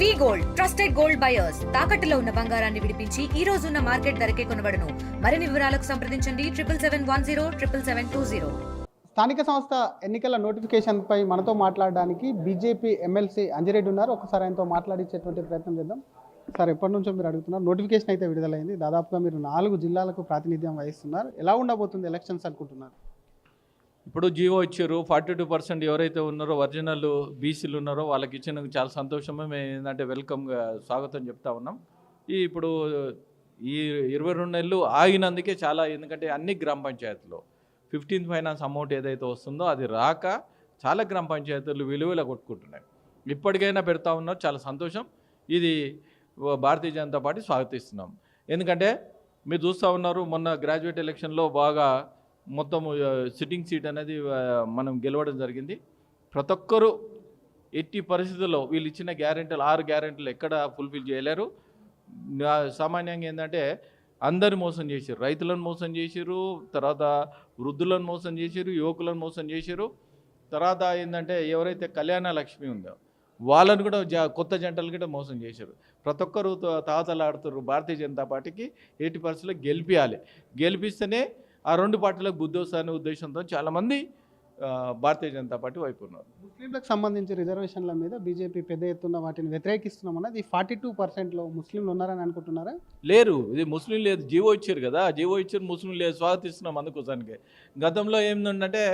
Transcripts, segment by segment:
V gold trusted gold buyers తాకట్టులో ఉన్న బంగారాన్ని విడిపించి ఈ రోజు ఉన్న మార్కెట్ ధరకే కొనబడను. మరిన్ని వివరాలకు సంప్రదించండి. Triple seven one zero triple seven two zero స్థానిక సంస్థ ఎన్నికల నోటిఫికేషన్పై మనతో మాట్లాడడానికి బీజేపీ ఎమ్మెల్సీ అంజిరెడ్డి ఉన్నారు. ఒకసారి ఆయనతో మాట్లాడించేటువంటి ప్రయత్నం చేద్దాం. సార్ ఎప్పటి నుంచో మీరు అడుగుతున్నారు. నోటిఫికేషన్ అయితే విడుదలైంది. దాదాపుగా మీరు నాలుగు జిల్లాలకు ప్రాతినిధ్యం వహిస్తున్నారు. ఎలా ఉండబోతుంది ఎలక్షన్స్ అనుకుంటున్నారు? ఇప్పుడు జీవో ఇచ్చారు ఫార్టీ టూ పర్సెంట్ ఎవరైతే ఉన్నారో ఒరిజినల్ బీసీలు ఉన్నారో వాళ్ళకి ఇచ్చినందుకు చాలా సంతోషమే. మేము ఏంటంటే వెల్కమ్గా స్వాగతం చెప్తా ఉన్నాం. ఈ ఇప్పుడు ఈ ఇరవై రెండు నెలలు ఆగినందుకే చాలా ఎందుకంటే అన్ని గ్రామ పంచాయతీలో ఫిఫ్టీన్త్ ఫైనాన్స్ అమౌంట్ ఏదైతే వస్తుందో అది రాక చాలా గ్రామ పంచాయతీలు విలువల కొట్టుకుంటున్నాయి. ఇప్పటికైనా పెడతా ఉన్నారు చాలా సంతోషం. ఇది భారతీయ జనతా పార్టీ స్వాగతిస్తున్నాం. ఎందుకంటే మీరు చూస్తూ ఉన్నారు మొన్న గ్రాడ్యుయేట్ ఎలక్షన్లో బాగా మొత్తం సిట్టింగ్ సీట్ అనేది మనం గెలవడం జరిగింది. ప్రతి ఒక్కరూ ఎట్టి పరిస్థితుల్లో వీళ్ళు ఇచ్చిన గ్యారెంటీలు ఆరు గ్యారెంటీలు ఎక్కడ ఫుల్ఫిల్ చేయలేరు. సామాన్యంగా ఏంటంటే అందరు మోసం చేశారు రైతులను మోసం చేశారు తర్వాత వృద్ధులను మోసం చేశారు యువకులను మోసం చేశారు తర్వాత ఏంటంటే ఎవరైతే కళ్యాణ లక్ష్మి ఉందో వాళ్ళని కూడా జా కొత్త జంటలు కూడా మోసం చేశారు ప్రతి ఒక్కరు త- తాతలాడుతారు భారతీయ జనతా పార్టీకి ఎయిటీ పర్సెంట్లో గెలిపించాలి గెలిపిస్తేనే ఆ రెండు పార్టీలకు బుద్ధి వస్తాయనే ఉద్దేశంతో చాలామంది భారతీయ జనతా పార్టీ వైపు ఉన్నారు. ముస్లింలకు సంబంధించి రిజర్వేషన్ల మీద బీజేపీ పెద్ద ఎత్తున వాటిని వ్యతిరేకిస్తున్నాం అన్నది ఫార్టీ టూ పర్సెంట్లో ముస్లింలు ఉన్నారని అనుకుంటున్నారా? లేరు. ఇది ముస్లిం లేదు జీవో ఇచ్చారు కదా. జీవో ఇచ్చారు ముస్లిం లేదు. స్వాగతిస్తున్నాం అందుకోసానికి. గతంలో ఏమిందంటే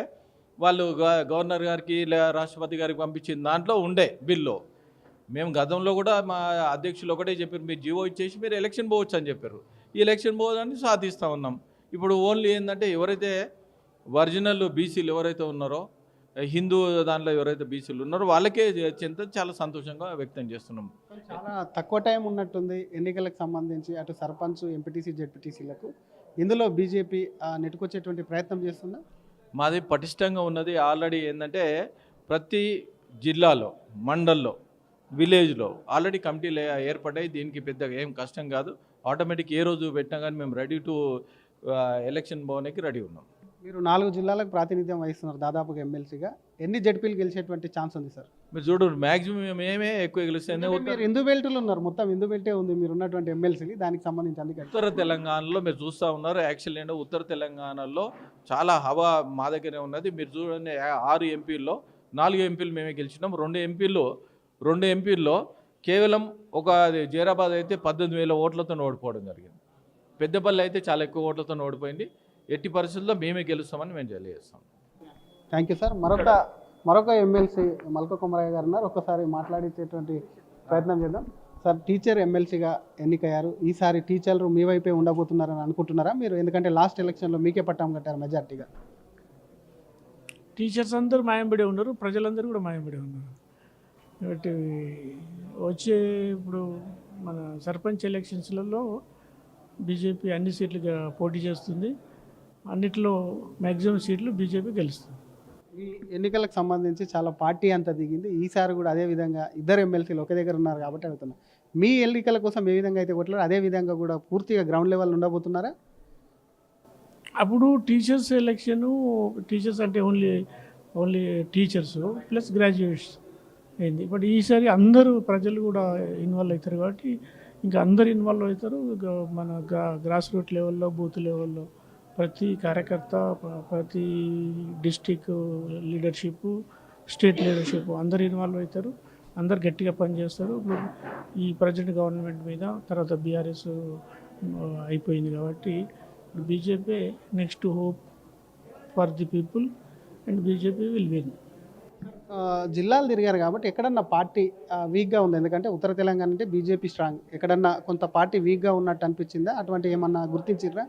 వాళ్ళు గవర్నర్ గారికి లే రాష్ట్రపతి గారికి పంపించిన దాంట్లో ఉండే బిల్లో. మేము గతంలో కూడా మా అధ్యక్షులు ఒకటే చెప్పారు మీరు జీవో ఇచ్చేసి మీరు ఎలక్షన్ పోవచ్చు అని చెప్పారు. ఈ ఎలక్షన్ పోవడానికి సాధిస్తూ ఉన్నాం. ఇప్పుడు ఓన్లీ ఏంటంటే ఎవరైతే ఒరిజినల్ బీసీలు ఎవరైతే ఉన్నారో హిందూ దాంట్లో ఎవరైతే బీసీలు ఉన్నారో వాళ్ళకే చెంత చాలా సంతోషంగా వ్యక్తం చేస్తున్నాం. చాలా తక్కువ టైం ఉన్నట్టుంది ఎన్నికలకు సంబంధించి అటు సర్పంచ్ ఎంపీటీసీ జెడ్పీటీసీలకు. ఇందులో బీజేపీ నెట్టుకొచ్చేటువంటి ప్రయత్నం చేస్తుందా? మాది పటిష్టంగా ఉన్నది ఆల్రెడీ ఏంటంటే ప్రతి జిల్లాలో మండల్లో విలేజ్లో ఆల్రెడీ కమిటీలు ఏర్పడ్డాయి. దీనికి పెద్దగా ఏం కష్టం కాదు. ఆటోమేటిక్ ఏ రోజు పెట్టినా కానీ మేము రెడీ టు ఎలక్షన్ పోవడానికి రెడీ ఉన్నాం. మీరు నాలుగు జిల్లాలకు ప్రాతినిధ్యం వహిస్తున్నారు దాదాపుగా ఎమ్మెల్సీగా. ఎన్ని జడ్పీలు గెలిచేటువంటి ఛాన్స్ ఉంది సార్? మీరు చూడు మ్యాక్సిమం మేమే ఎక్కువ గెలుస్తాయి మీరు హిందూ బెల్ట్లో ఉన్నారు మొత్తం హిందూ బెల్టే ఉంది మీరు ఉన్నటువంటి ఎమ్మెల్సీ దానికి సంబంధించి అందుకే ఉత్తర తెలంగాణలో మీరు చూస్తూ ఉన్నారు యాక్చువల్ ఏంటో ఉత్తర తెలంగాణలో చాలా హవా మా దగ్గరే ఉన్నది. మీరు చూడండి ఆరు ఎంపీల్లో నాలుగు ఎంపీలు మేమే గెలిచినాం. రెండు ఎంపీలు రెండు ఎంపీల్లో కేవలం ఒక జైరాబాద్ అయితే పద్దెనిమిది వేల ఓట్లతో ఓడిపోవడం జరిగింది. పెద్దపల్లి అయితే చాలా ఎక్కువ ఓట్లతో ఓడిపోయింది. ఎట్టి పరిస్థితుల్లో మేమే గెలుస్తామని మేము తెలియజేస్తాం. Thank you sir. మరొక మరొక ఎమ్మెల్సీ మల్క కుమరయ్య గారు ఉన్నారు. ఒక్కసారి మాట్లాడించేటువంటి ప్రయత్నం చేద్దాం. సార్ టీచర్ ఎమ్మెల్సీగా ఎన్నికయ్యారు. ఈసారి టీచర్లు మీ వైపే ఉండబోతున్నారని అనుకుంటున్నారా? మీరు ఎందుకంటే లాస్ట్ ఎలక్షన్లో మీకే పట్టాం కట్టారు మెజార్టీగా. టీచర్స్ అందరూ మాయంబడి ఉన్నారు. ప్రజలందరూ కూడా మాయంబడి ఉన్నారు. కాబట్టి వచ్చే ఇప్పుడు మన సర్పంచ్ ఎలక్షన్స్లలో బీజేపీ అన్ని సీట్లుగా పోటీ చేస్తుంది. అన్నిట్లో మ్యాక్సిమం సీట్లు బీజేపీ గెలుస్తుంది. ఈ ఎన్నికలకు సంబంధించి చాలా పార్టీ అంతా దిగింది. ఈసారి కూడా అదే విధంగా ఇద్దరు ఎమ్మెల్సీలు ఒకే దగ్గర ఉన్నారు కాబట్టి అడుగుతున్నా. మీ ఎన్నికల కోసం ఏ విధంగా అయితే కొట్లారు అదే విధంగా కూడా పూర్తిగా గ్రౌండ్ లెవెల్ ఉండబోతున్నారా? అప్పుడు టీచర్స్ ఎలక్షను టీచర్స్ అంటే only only teachers plus graduates అయింది. బట్ ఈసారి అందరూ ప్రజలు కూడా ఇన్వాల్వ్ అవుతారు కాబట్టి ఇంకా అందరు ఇన్వాల్వ్ అవుతారు. మన గ్రా గ్రాస్ రూట్ లెవెల్లో బూత్ లెవెల్లో ప్రతి కార్యకర్త ప్రతి డిస్టిక్ లీడర్షిప్ స్టేట్ లీడర్షిప్ అందరు ఇన్వాల్వ్ అవుతారు. అందరు గట్టిగా పనిచేస్తారు. ఇప్పుడు ఈ ప్రజెంట్ గవర్నమెంట్ మీద తర్వాత బీఆర్ఎస్ అయిపోయింది కాబట్టి BJP next hope for the people and BJP will win జిల్లాలు తిరిగారు కాబట్టి ఎక్కడన్నా పార్టీ వీక్గా ఉంది. ఎందుకంటే ఉత్తర తెలంగాణ అంటే బీజేపీ స్ట్రాంగ్ ఎక్కడన్నా కొంత పార్టీ వీక్గా ఉన్నట్టు అనిపించిందా? అటువంటి ఏమన్నా గుర్తించిర్రా?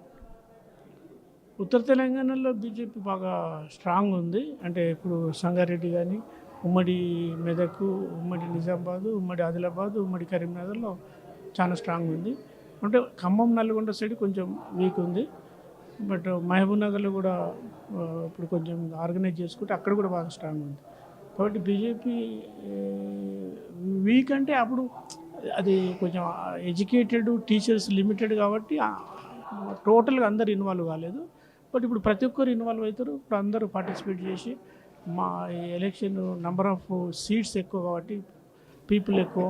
ఉత్తర తెలంగాణలో బీజేపీ బాగా స్ట్రాంగ్ ఉంది. అంటే ఇప్పుడు సంగారెడ్డి కానీ ఉమ్మడి మెదక్ ఉమ్మడి నిజామాబాద్ ఉమ్మడి ఆదిలాబాద్ ఉమ్మడి కరీంనగర్లో చాలా స్ట్రాంగ్ ఉంది. అంటే ఖమ్మం నల్గొండ సైడ్ కొంచెం వీక్ ఉంది. బట్ మహబూబ్ నగర్లో కూడా ఇప్పుడు కొంచెం ఆర్గనైజ్ చేసుకుంటే అక్కడ కూడా బాగా స్ట్రాంగ్ ఉంది. కాబట్టి బీజేపీ వీక్ అంటే అప్పుడు అది కొంచెం ఎడ్యుకేటెడ్ టీచర్స్ లిమిటెడ్ కాబట్టి టోటల్గా అందరు ఇన్వాల్వ్ కాలేదు. బట్ ఇప్పుడు ప్రతి ఒక్కరు ఇన్వాల్వ్ అవుతారు. ఇప్పుడు అందరూ పార్టిసిపేట్ చేసి మా ఎలక్షన్ నెంబర్ ఆఫ్ సీట్స్ ఎక్కువ కాబట్టి పీపుల్ ఎక్కువ.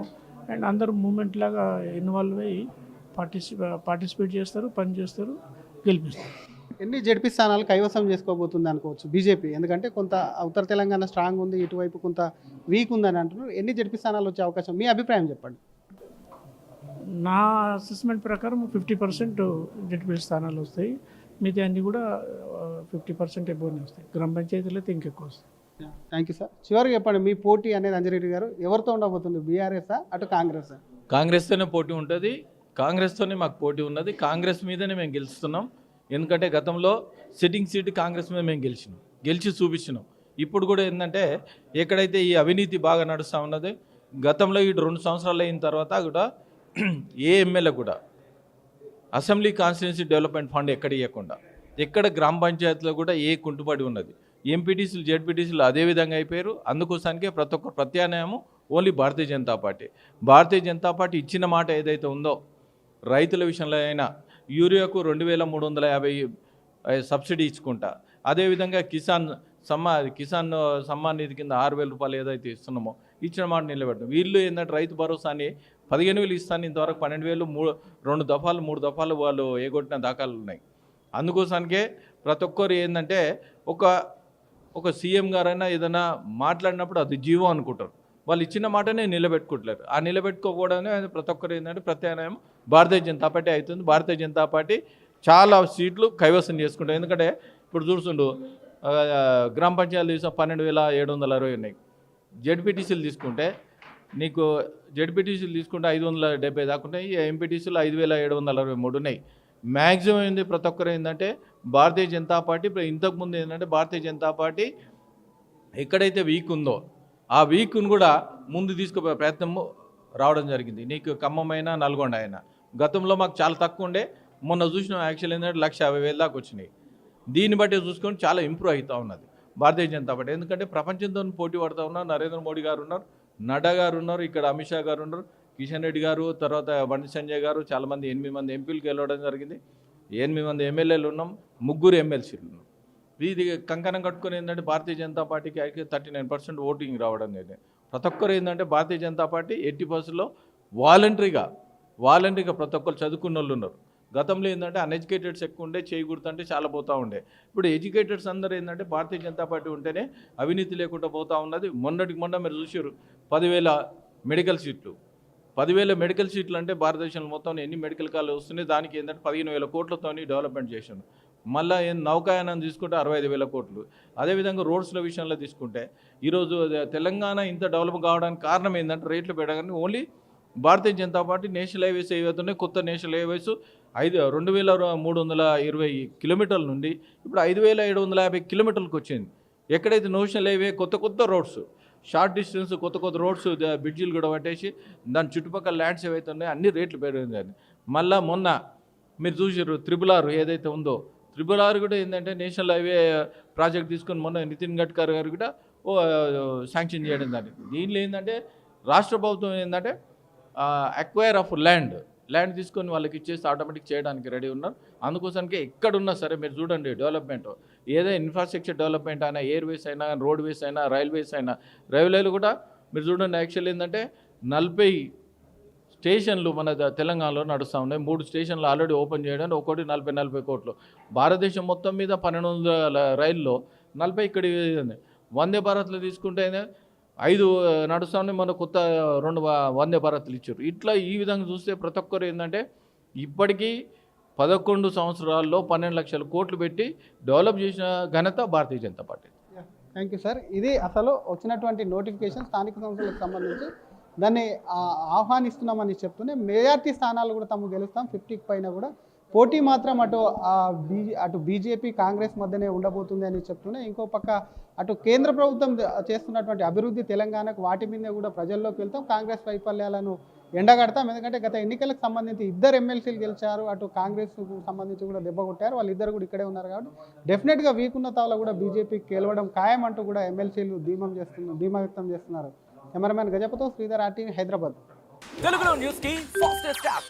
అండ్ అందరూ మూమెంట్ లాగా ఇన్వాల్వ్ అయ్యి పార్టిసిపే పార్టిసిపేట్ చేస్తారు పని చేస్తారు గెలిపిస్తారు. ఎన్ని జడ్పీ స్థానాలు కైవసం చేసుకోబోతుంది అనుకోవచ్చు బీజేపీ? ఎందుకంటే కొంత ఉత్తర తెలంగాణ స్ట్రాంగ్ ఉంది ఇటువైపు కొంత వీక్ ఉందని అంటున్నారు. ఎన్ని జడ్పీ స్థానాలు వచ్చే అవకాశం? మీ అభిప్రాయం చెప్పండి. నా అసెస్మెంట్ ప్రకారం ఫిఫ్టీ పర్సెంట్ జడ్పీ స్థానాలు వస్తాయి. మిగతా అన్నీ కూడా ఫిఫ్టీ పర్సెంట్ ఎబోనే వస్తాయి. గ్రామ పంచాయతీలో అయితే ఇంకెక్కువ వస్తాయి. థ్యాంక్ యూ సార్ చివరికి చెప్పండి మీ పోటీ అనేది అంజిరెడ్డి గారు ఎవరితో ఉండబోతుంది? బీఆర్ఎస్ అటు కాంగ్రెస్ కాంగ్రెస్తోనే పోటీ ఉంటుంది. కాంగ్రెస్తోనే మాకు పోటీ ఉన్నది. కాంగ్రెస్ మీదనే మేము గెలుస్తున్నాం. ఎందుకంటే గతంలో సిట్టింగ్ సీటు కాంగ్రెస్ మీద మేము గెలిచినాం. గెలిచి చూపించినాం. ఇప్పుడు కూడా ఏంటంటే ఎక్కడైతే ఈ అవినీతి బాగా నడుస్తూ ఉన్నది గతంలో ఈ రెండు సంవత్సరాలు అయిన తర్వాత కూడా ఏ ఎమ్మెల్యే కూడా అసెంబ్లీ కాన్స్టిట్యున్సీ డెవలప్మెంట్ ఫండ్ ఎక్కడ ఇవ్వకుండా ఎక్కడ గ్రామ పంచాయతీలో కూడా ఏ కుంటుపడి ఉన్నది. ఎంపీటీసీలు జెడ్పీటీసీలు అదే విధంగా అయిపోయారు. అందుకోసానికే ప్రతి ఒక్క ప్రత్యామ్నాయము only Bharatiya Janata Party. Bharatiya Janata Party ఇచ్చిన మాట ఏదైతే ఉందో రైతుల విషయంలో అయినా యూరియాకు రెండు వేల మూడు వందల యాభై సబ్సిడీ ఇచ్చుకుంటా. అదేవిధంగా కిసాన్ సమ్మా కిసాన్ సమ్మాన్ నిధి కింద ఆరు వేల రూపాయలు ఏదైతే ఇస్తున్నామో ఇచ్చిన మాట నిలబెట్టడం. వీళ్ళు ఏంటంటే రైతు భరోసాని పదిహేను వేలు ఇస్తాను ఇంతవరకు పన్నెండు వేలు మూడు రెండు దఫాలు మూడు దఫాలు వాళ్ళు ఎగొట్టిన దాఖలు ఉన్నాయి. అందుకోసానికే ప్రతి ఒక్కరు ఏంటంటే ఒక ఒక సీఎం గారైనా ఏదైనా మాట్లాడినప్పుడు అది జీవో అనుకుంటారు. వాళ్ళు ఇచ్చిన మాటనే నిలబెట్టుకుంటలేరు. ఆ నిలబెట్టుకోకూడదనే ప్రతి ఒక్కరు ఏంటంటే ప్రత్యామ్నాయం భారతీయ జనతా పార్టీ అవుతుంది. భారతీయ జనతా పార్టీ చాలా సీట్లు కైవసం చేసుకుంటాం ఎందుకంటే ఇప్పుడు చూస్తుండు గ్రామ పంచాయతీలు తీసిన పన్నెండు వేల ఏడు వందల అరవై ఉన్నాయి. జడ్పీటీసీలు తీసుకుంటే నీకు జడ్పీటీసీలు తీసుకుంటే ఐదు వందల డెబ్బై దాకా ఉన్నాయి. ఎంపీటీసీలు ఐదు వేల ఏడు వందల అరవై మూడు ఉన్నాయి. మ్యాక్సిమం ఏంది ప్రతి ఒక్కరు ఏంటంటే భారతీయ జనతా పార్టీ ఇప్పుడు ఇంతకుముందు ఏంటంటే భారతీయ జనతా పార్టీ ఎక్కడైతే వీక్ ఉందో ఆ వీక్ను కూడా ముందు తీసుకుపోయే ప్రయత్నం రావడం జరిగింది. నీకు ఖమ్మమైన నల్గొండ అయినా. గతంలో మాకు చాలా తక్కువ ఉండే. మొన్న చూసిన యాక్చువల్ ఏంటంటే లక్ష యాభై వేల దాకా వచ్చినాయి. దీన్ని బట్టి చూసుకొని చాలా ఇంప్రూవ్ అవుతూ ఉన్నది భారతీయ జనతా పార్టీ. ఎందుకంటే ప్రపంచంతో పోటీ పడుతూ ఉన్నారు నరేంద్ర మోడీ గారు ఉన్నారు నడ్డా గారు ఉన్నారు ఇక్కడ అమిత్ షా గారు ఉన్నారు కిషన్ రెడ్డి గారు తర్వాత బండి సంజయ్ గారు చాలామంది ఎనిమిది మంది ఎంపీలకు వెళ్ళడం జరిగింది. ఎనిమిది మంది ఎమ్మెల్యేలు ఉన్నాం ముగ్గురు ఎమ్మెల్సీలు ఉన్నాం. ఇది కంకణం కట్టుకొని ఏంటంటే భారతీయ జనతా పార్టీకి థర్టీ నైన్ పర్సెంట్ ఓటింగ్ రావడం జరిగింది ప్రతి ఒక్కరు ఏంటంటే భారతీయ జనతా పార్టీ ఎయిటీ పర్సెంట్లో వాలంటరీగా వాలంటరీగా ప్రతి ఒక్కరు చదువుకున్న వాళ్ళు ఉన్నారు. గతంలో ఏంటంటే అన్ఎడ్యుకేటెడ్స్ ఎక్కువ ఉండే చేయకూడదంటే చాలా పోతూ ఉండే. ఇప్పుడు ఎడ్యుకేటెడ్స్ అందరూ ఏంటంటే భారతీయ జనతా పార్టీ ఉంటేనే అవినీతి లేకుండా పోతూ ఉన్నది. మొన్నటికి మొన్న మీరు చూసారు పదివేల మెడికల్ సీట్లు పదివేల మెడికల్ సీట్లు అంటే భారతదేశంలో మొత్తం ఎన్ని మెడికల్ కాలేజ్ వస్తున్నాయి? దానికి ఏంటంటే పదిహేను వేల కోట్లతో డెవలప్మెంట్ చేశాను మళ్ళీ ఏం నౌకాయానం తీసుకుంటే అరవై ఐదు వేల కోట్లు. అదేవిధంగా రోడ్స్ల విషయంలో తీసుకుంటే ఈరోజు తెలంగాణ ఇంత డెవలప్ కావడానికి కారణం ఏంటంటే రేట్లు పెరగని only Bharatiya Janata Party national highways ఏవైతున్నాయి కొత్త నేషనల్ హైవేస్ ఐదు రెండు వేల మూడు వందల ఇరవై కిలోమీటర్ల నుండి ఇప్పుడు ఐదు వేల ఏడు వందల యాభై కిలోమీటర్లకు వచ్చింది. ఎక్కడైతే నేషనల్ హైవే కొత్త కొత్త రోడ్స్ షార్ట్ డిస్టెన్స్ కొత్త కొత్త రోడ్స్ బ్రిడ్జిలు కూడా పట్టేసి దాని చుట్టుపక్కల ల్యాండ్స్ ఏవైతే ఉన్నాయో అన్ని రేట్లు పెరిగింది మళ్ళా మొన్న మీరు చూసారు త్రిబుల్ ఆర్ ఏదైతే ఉందో త్రిబుల్ ఆర్ కూడా ఏంటంటే నేషనల్ హైవే ప్రాజెక్ట్ తీసుకొని మొన్న నితిన్ గడ్కర్ గారు కూడా ఓ శాంక్షన్ చేయడం దాన్ని దీనిలో ఏంటంటే రాష్ట్ర ప్రభుత్వం ఏంటంటే అక్వైర్ ఆఫ్ ల్యాండ్ ల్యాండ్ తీసుకొని వాళ్ళకి ఇచ్చేసి ఆటోమేటిక్ చేయడానికి రెడీ ఉన్నారు. అందుకోసానికి ఎక్కడున్నా సరే మీరు చూడండి డెవలప్మెంట్ ఏదో ఇన్ఫ్రాస్ట్రక్చర్ డెవలప్మెంట్ అయినా ఎయిర్వేస్ అయినా రోడ్వేస్ అయినా రైల్వేస్ అయినా రైల్వేలు కూడా మీరు చూడండి యాక్చువల్ ఏంటంటే నలభై స్టేషన్లు మన తెలంగాణలో నడుస్తూ ఉన్నాయి. మూడు స్టేషన్లు ఆల్రెడీ ఓపెన్ చేయడానికి ఒకటి నలభై నలభై కోట్లు. భారతదేశం మొత్తం మీద పన్నెండు వందల రైల్లో నలభై ఇక్కడ ఉంది. వందే భారత్లో తీసుకుంటే ఐదు నడుస్తూ మన కొత్త రెండు వ- వందే భారత్లు ఇచ్చారు. ఇట్లా ఈ విధంగా చూస్తే ప్రతి ఒక్కరు ఏంటంటే ఇప్పటికీ పదకొండు సంవత్సరాల్లో పన్నెండు లక్షల కోట్లు పెట్టి డెవలప్ చేసిన ఘనత Bharatiya Janata Party. Thank you sir. ఇది అసలు వచ్చినటువంటి నోటిఫికేషన్ స్థానిక సంస్థలకు సంబంధించి దాన్ని ఆహ్వానిస్తున్నామని చెప్తూనే మెజార్టీ స్థానాలు కూడా తమ గెలుస్తాం. ఫిఫ్టీకి పైన కూడా పోటీ మాత్రం అటు అటు బీజేపీ కాంగ్రెస్ మధ్యనే ఉండబోతుంది అని చెప్తున్నా ఇంకో పక్క అటు కేంద్ర ప్రభుత్వం చేస్తున్నటువంటి అభివృద్ధి తెలంగాణకు వాటి మీద కూడా ప్రజల్లోకి వెళ్తాం కాంగ్రెస్ వైఫల్యాలను ఎండగడతాం. ఎందుకంటే గత ఎన్నికలకు సంబంధించి ఇద్దరు ఎమ్మెల్సీలు గెలిచారు అటు కాంగ్రెస్ సంబంధించి కూడా దెబ్బ కొట్టారు వాళ్ళిద్దరు కూడా ఇక్కడే ఉన్నారు కాబట్టి డెఫినెట్గా వీక్ ఉన్న తావలో కూడా బీజేపీకి గెలవడం ఖాయం అంటూ కూడా ఎమ్మెల్సీలు ధీమం చేస్తున్నారు ధీమా వ్యక్తం చేస్తున్నారు. కెమెరామెన్ గజపతో శ్రీధర్ ఆర్టీవీ హైదరాబాద్. తెలుగులో న్యూస్కి ఫాస్టెస్ట్ యాప్.